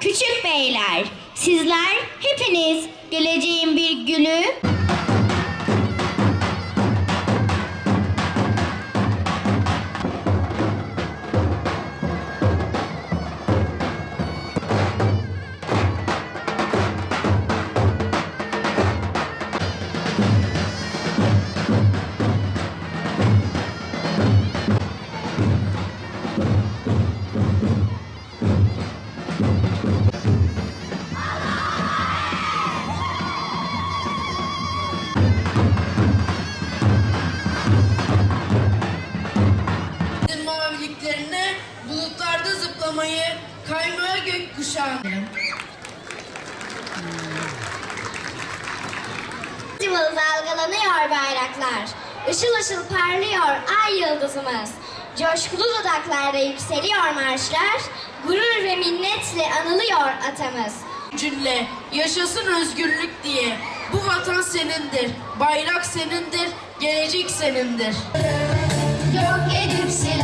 Küçük beyler, sizler hepiniz geleceğin bir gülü, bulutlarda zıplamayı, kaymaya gökkuşağı. Cıvıl dalgalanıyor bayraklar. Işıl ışıl parlıyor ay yıldızımız. Coşkulu dudaklarda yükseliyor marşlar. Gurur ve minnetle anılıyor atamız. Cümle, yaşasın özgürlük diye. Bu vatan senindir, bayrak senindir, gelecek senindir. Yok edip silen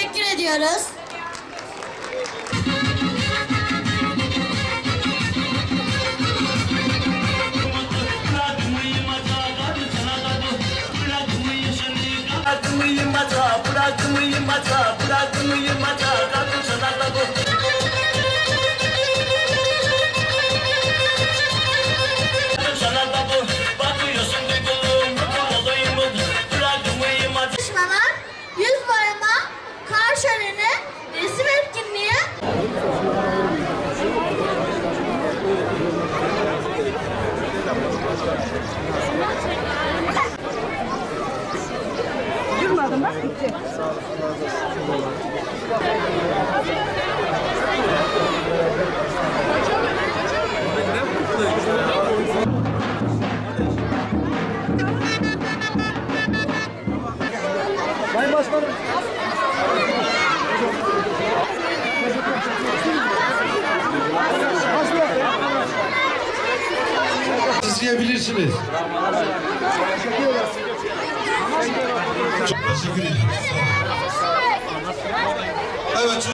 teşekkür ediyoruz. İzleyebilirsiniz. Çok teşekkür ederim. Evet.